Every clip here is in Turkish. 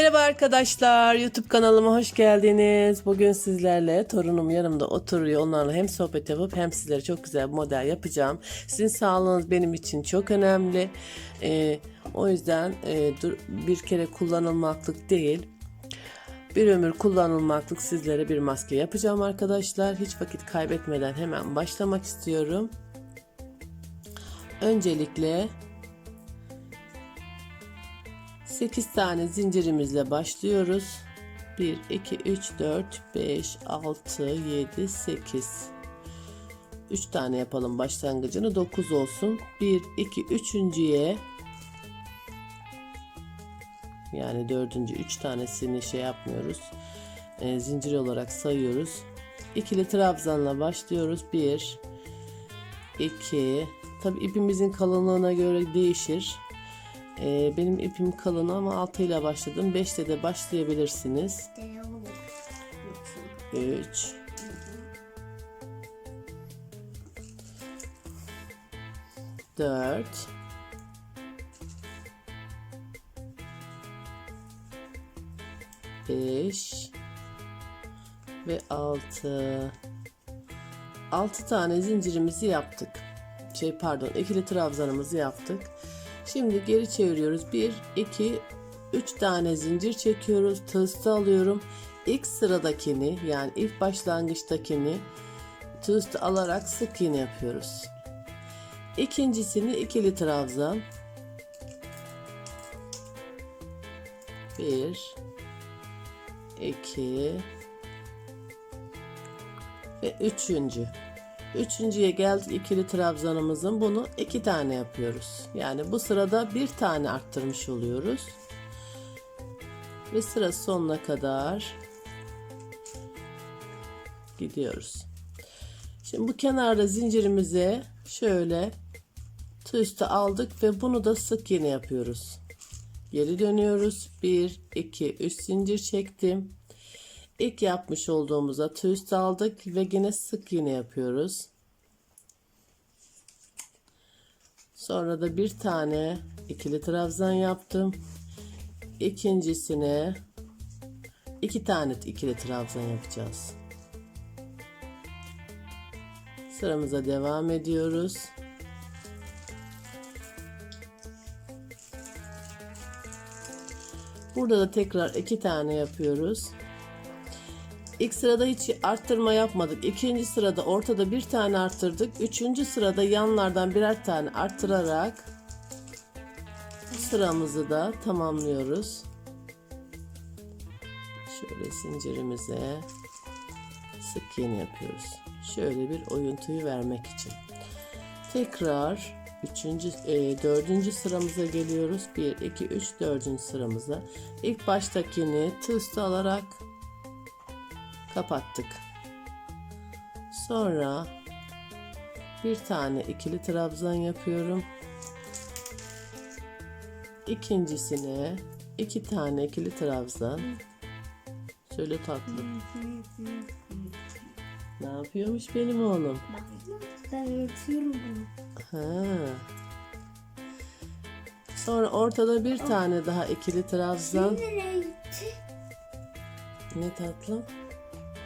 Merhaba arkadaşlar, YouTube kanalıma hoş geldiniz. Bugün sizlerle torunum yanımda oturuyor. Onlarla hem sohbet yapıp hem sizlere çok güzel bir model yapacağım. Sizin sağlığınız benim için çok önemli. Ee, o yüzden e, dur- bir kere kullanılmaklık değil, bir ömür kullanılmaklık sizlere bir maske yapacağım arkadaşlar. Hiç vakit kaybetmeden hemen başlamak istiyorum. Öncelikle 8 tane zincirimizle başlıyoruz. 1, 2, 3, 4, 5, 6, 7, 8. 3 tane yapalım başlangıcını 9 olsun. 1, 2, 3.ye yani dördüncü 3 tanesini şey yapmıyoruz. E, zincir olarak sayıyoruz. İkili trabzanla başlıyoruz. 1, 2, tabi ipimizin kalınlığına göre değişir. Ee, benim ipim kalın ama 6 ile başladım. 5 ile de başlayabilirsiniz. 3 4 5 ve 6 6 tane zincirimizi yaptık. Şey pardon ikili trabzanımızı yaptık. Şimdi geri çeviriyoruz. 1, 2, 3 tane zincir çekiyoruz. Tığıstı alıyorum. İlk sıradakini yani ilk başlangıçtakini tığıstı alarak sık iğne yapıyoruz. İkincisini ikili trabzan. 1 2 ve üçüncü. Üçüncüye geldik ikili trabzanımızın bunu iki tane yapıyoruz. Yani bu sırada bir tane arttırmış oluyoruz. Ve sıra sonuna kadar gidiyoruz. Şimdi bu kenarda zincirimize şöyle tığ üstü aldık ve bunu da sık iğne yapıyoruz. Geri dönüyoruz. 1 2 3 zincir çektim. İlk yapmış olduğumuza tığ üstü aldık ve yine sık iğne yapıyoruz. Sonra da bir tane ikili trabzan yaptım. İkincisine iki tane ikili trabzan yapacağız. Sıramıza devam ediyoruz. Burada da tekrar iki tane yapıyoruz. İlk sırada hiç arttırma yapmadık. İkinci sırada ortada bir tane arttırdık. Üçüncü sırada yanlardan birer tane arttırarak sıramızı da tamamlıyoruz. Şöyle zincirimize sık iğne yapıyoruz. Şöyle bir oyuntuyu vermek için. Tekrar üçüncü, e, dördüncü sıramıza geliyoruz. 1, 2, 3, dördüncü sıramıza. İlk baştakini tığ alarak kapattık. Sonra bir tane ikili trabzan yapıyorum. İkincisine iki tane ikili trabzan. Şöyle tatlı. Ne yapıyormuş benim oğlum? Ben öğretiyorum bunu. Ha. Sonra ortada bir tane daha ikili trabzan. Ne tatlım?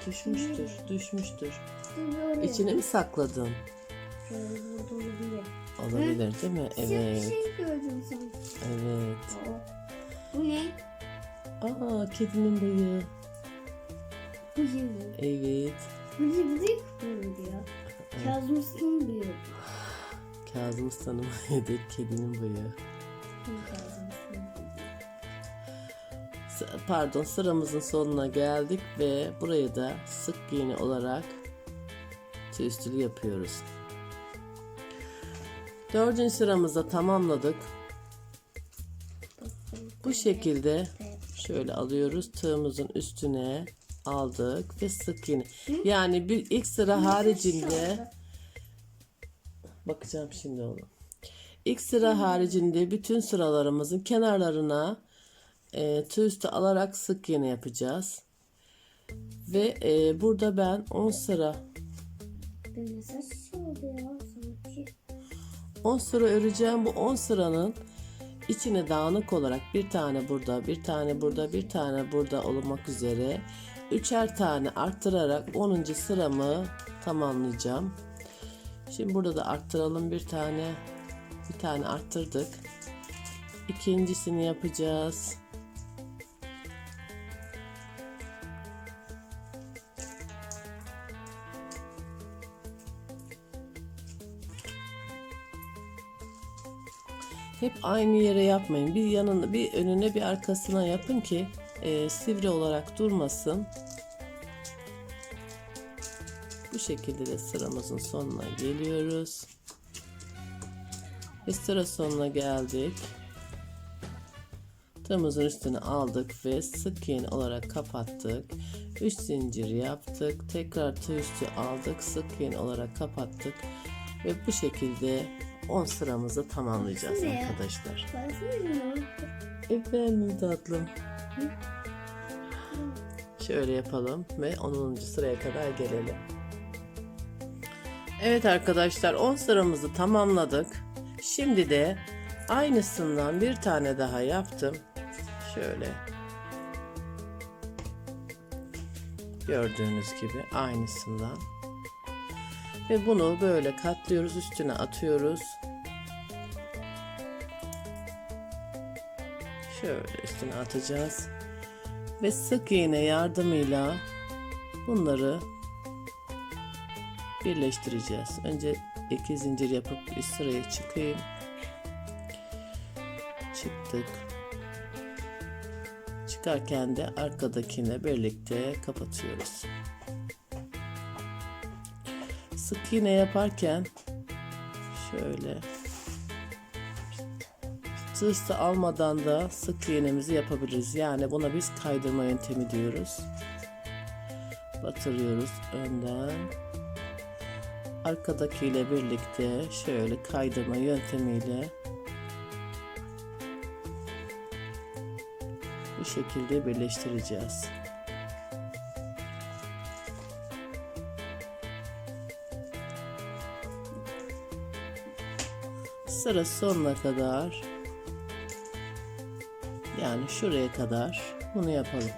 Düşmüştür, düşmüştür. Böyle. İçine mi sakladın? Şöyle burada olabilir. Olabilir değil mi? Siyah bir Evet. şey gördüm sanki. Evet. Aa, Bu ne? Aa kedinin bıyığı. Bıyığı mı? Evet. Bıyık mıydı ya? Kazım Usta'nın bıyığı. Kazım Usta'nın bıyığı kedinin bıyığı. S- Pardon sıramızın sonuna geldik ve burayı da sık iğne olarak tığ yapıyoruz. Dördüncü sıramızda tamamladık. Bu şekilde şöyle alıyoruz tığımızın üstüne aldık ve sık iğne. Yani bir ilk sıra haricinde bakacağım şimdi oğlum. İlk sıra haricinde bütün sıralarımızın kenarlarına e, tığ alarak sık iğne yapacağız. Ve e, burada ben 10 sıra Benim saç oldu ya sanki. 10 sıra öreceğim. Bu 10 sıranın içine dağınık olarak bir tane burada, bir tane burada, bir tane burada olmak üzere üçer tane arttırarak 10. sıramı tamamlayacağım. Şimdi burada da arttıralım bir tane. Bir tane arttırdık. İkincisini yapacağız. Hep aynı yere yapmayın. Bir yanına, bir önüne, bir arkasına yapın ki e, sivri olarak durmasın. Bu şekilde de sıramızın sonuna geliyoruz. Ve sıra sonuna geldik. Tığımızın üstüne aldık ve sık iğne olarak kapattık. 3 zincir yaptık. Tekrar tığ üstü aldık. Sık iğne olarak kapattık. Ve bu şekilde 10 sıramızı tamamlayacağız Baksana ya. arkadaşlar. Efendim tatlım. Şöyle yapalım ve 10. sıraya kadar gelelim. Evet arkadaşlar 10 sıramızı tamamladık. Şimdi de aynısından bir tane daha yaptım. Şöyle. Gördüğünüz gibi aynısından. Ve bunu böyle katlıyoruz üstüne atıyoruz. Şöyle üstüne atacağız. Ve sık iğne yardımıyla bunları birleştireceğiz. Önce iki zincir yapıp üst sıraya çıkayım. Çıktık. Çıkarken de arkadakine birlikte kapatıyoruz. Sık iğne yaparken şöyle Tığ almadan da sık iğnemizi yapabiliriz. Yani buna biz kaydırma yöntemi diyoruz. Batırıyoruz önden. Arkadakiyle birlikte şöyle kaydırma yöntemiyle bu şekilde birleştireceğiz. Sıra sonuna kadar yani şuraya kadar bunu yapalım.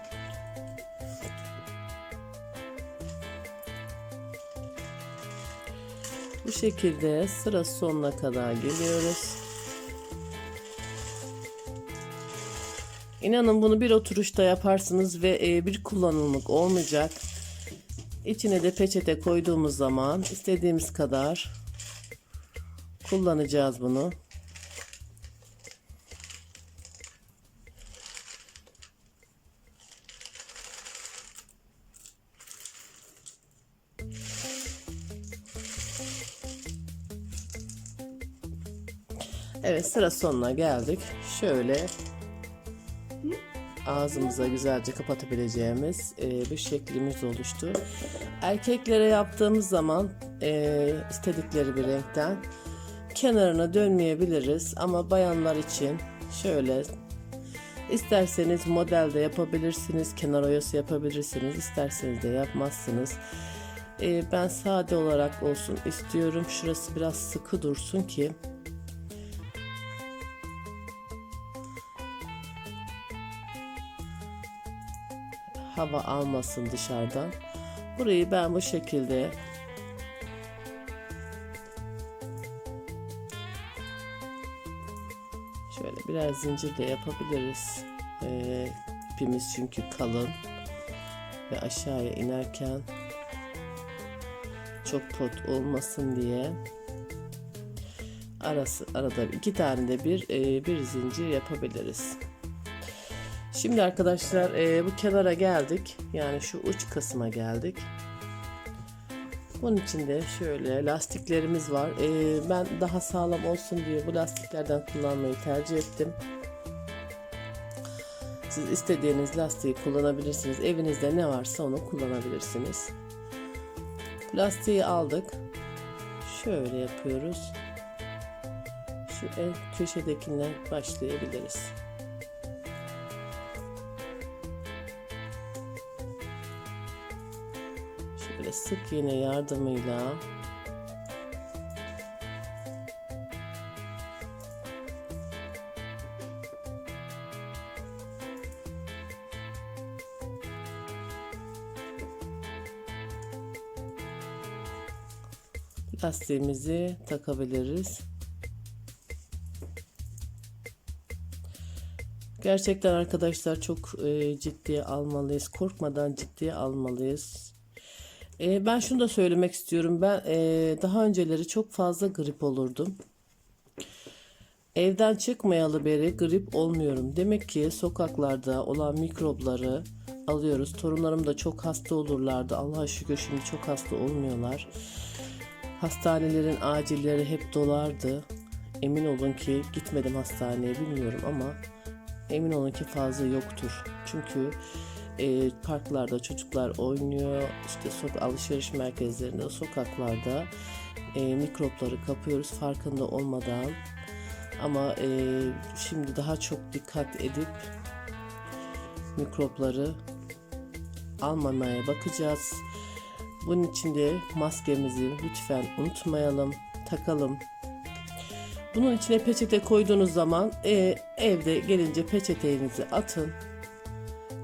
Bu şekilde sıra sonuna kadar geliyoruz. İnanın bunu bir oturuşta yaparsınız ve e, bir kullanımlık olmayacak. İçine de peçete koyduğumuz zaman istediğimiz kadar kullanacağız bunu. Evet sıra sonuna geldik. Şöyle ağzımıza güzelce kapatabileceğimiz e, bir şeklimiz oluştu. Erkeklere yaptığımız zaman e, istedikleri bir renkten kenarına dönmeyebiliriz ama bayanlar için şöyle isterseniz modelde yapabilirsiniz, kenar oyası yapabilirsiniz, isterseniz de yapmazsınız. E, ben sade olarak olsun istiyorum. Şurası biraz sıkı dursun ki hava almasın dışarıdan. Burayı ben bu şekilde biraz zincir de yapabiliriz. Ee, ipimiz çünkü kalın ve aşağıya inerken çok pot olmasın diye arası arada iki tane de bir e, bir zincir yapabiliriz. Şimdi arkadaşlar e, bu kenara geldik. Yani şu uç kısma geldik. Bunun için de şöyle lastiklerimiz var. E, ben daha sağlam olsun diye bu lastiklerden kullanmayı tercih ettim. Siz istediğiniz lastiği kullanabilirsiniz. Evinizde ne varsa onu kullanabilirsiniz. Lastiği aldık. Şöyle yapıyoruz. Şu en köşedekinden başlayabiliriz. sık iğne yardımıyla lastiğimizi takabiliriz. Gerçekten arkadaşlar çok e, ciddiye almalıyız. Korkmadan ciddiye almalıyız. E, ben şunu da söylemek istiyorum. Ben e, daha önceleri çok fazla grip olurdum. Evden çıkmayalı beri grip olmuyorum. Demek ki sokaklarda olan mikropları alıyoruz. Torunlarım da çok hasta olurlardı. Allah'a şükür şimdi çok hasta olmuyorlar. Hastanelerin acilleri hep dolardı. Emin olun ki gitmedim hastaneye bilmiyorum ama emin olun ki fazla yoktur. Çünkü e, parklarda çocuklar oynuyor, işte sok alışveriş merkezlerinde, sokaklarda e, mikropları kapıyoruz farkında olmadan. Ama e, şimdi daha çok dikkat edip mikropları almamaya bakacağız. Bunun için de maskemizi lütfen unutmayalım, takalım. Bunun içine peçete koyduğunuz zaman e, evde gelince peçetenizi atın.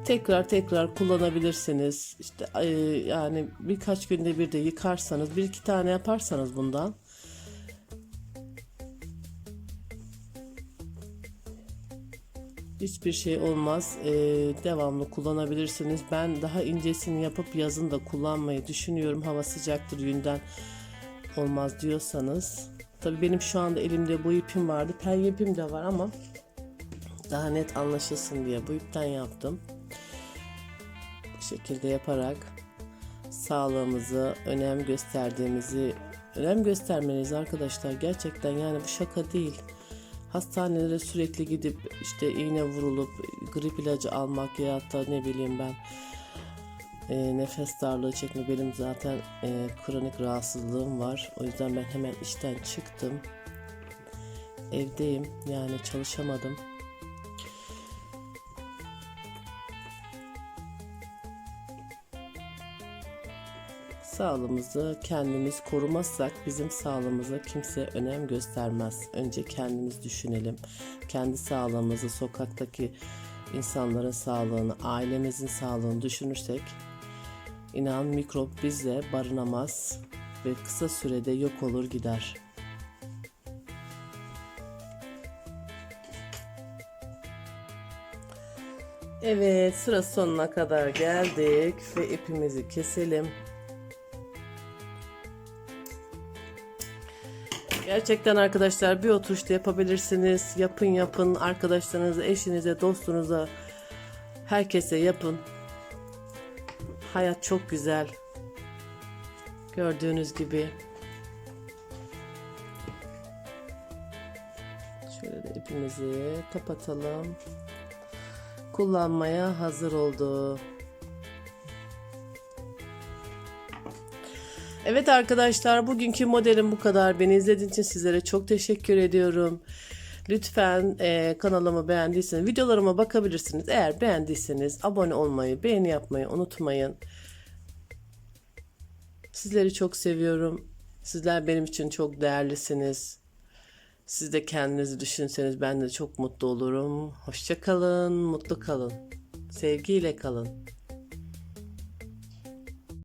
Tekrar tekrar kullanabilirsiniz. İşte e, yani birkaç günde bir de yıkarsanız, bir iki tane yaparsanız bundan Hiçbir şey olmaz. Ee, devamlı kullanabilirsiniz. Ben daha incesini yapıp yazın da kullanmayı düşünüyorum. Hava sıcaktır yünden olmaz diyorsanız. Tabii benim şu anda elimde bu ipim vardı. Pen ipim de var ama daha net anlaşılsın diye bu ipten yaptım. Şekilde yaparak sağlığımıza önem gösterdiğimizi önem göstermeniz arkadaşlar gerçekten yani bu şaka değil. Hastanelere sürekli gidip işte iğne vurulup grip ilacı almak ya da ne bileyim ben e, nefes darlığı çekme benim zaten e, kronik rahatsızlığım var. O yüzden ben hemen işten çıktım. Evdeyim yani çalışamadım. Sağlığımızı kendimiz korumazsak bizim sağlığımıza kimse önem göstermez. Önce kendimiz düşünelim. Kendi sağlığımızı, sokaktaki insanların sağlığını, ailemizin sağlığını düşünürsek inan mikrop bizle barınamaz ve kısa sürede yok olur gider. Evet sıra sonuna kadar geldik ve ipimizi keselim. Gerçekten arkadaşlar bir oturuşta yapabilirsiniz. Yapın yapın arkadaşlarınıza, eşinize, dostunuza herkese yapın. Hayat çok güzel. Gördüğünüz gibi. Şöyle de ipimizi kapatalım. Kullanmaya hazır oldu. Evet arkadaşlar bugünkü modelim bu kadar. Beni izlediğiniz için sizlere çok teşekkür ediyorum. Lütfen e, kanalımı beğendiyseniz videolarıma bakabilirsiniz. Eğer beğendiyseniz abone olmayı, beğeni yapmayı unutmayın. Sizleri çok seviyorum. Sizler benim için çok değerlisiniz. Siz de kendinizi düşünseniz ben de çok mutlu olurum. Hoşça kalın, mutlu kalın. Sevgiyle kalın.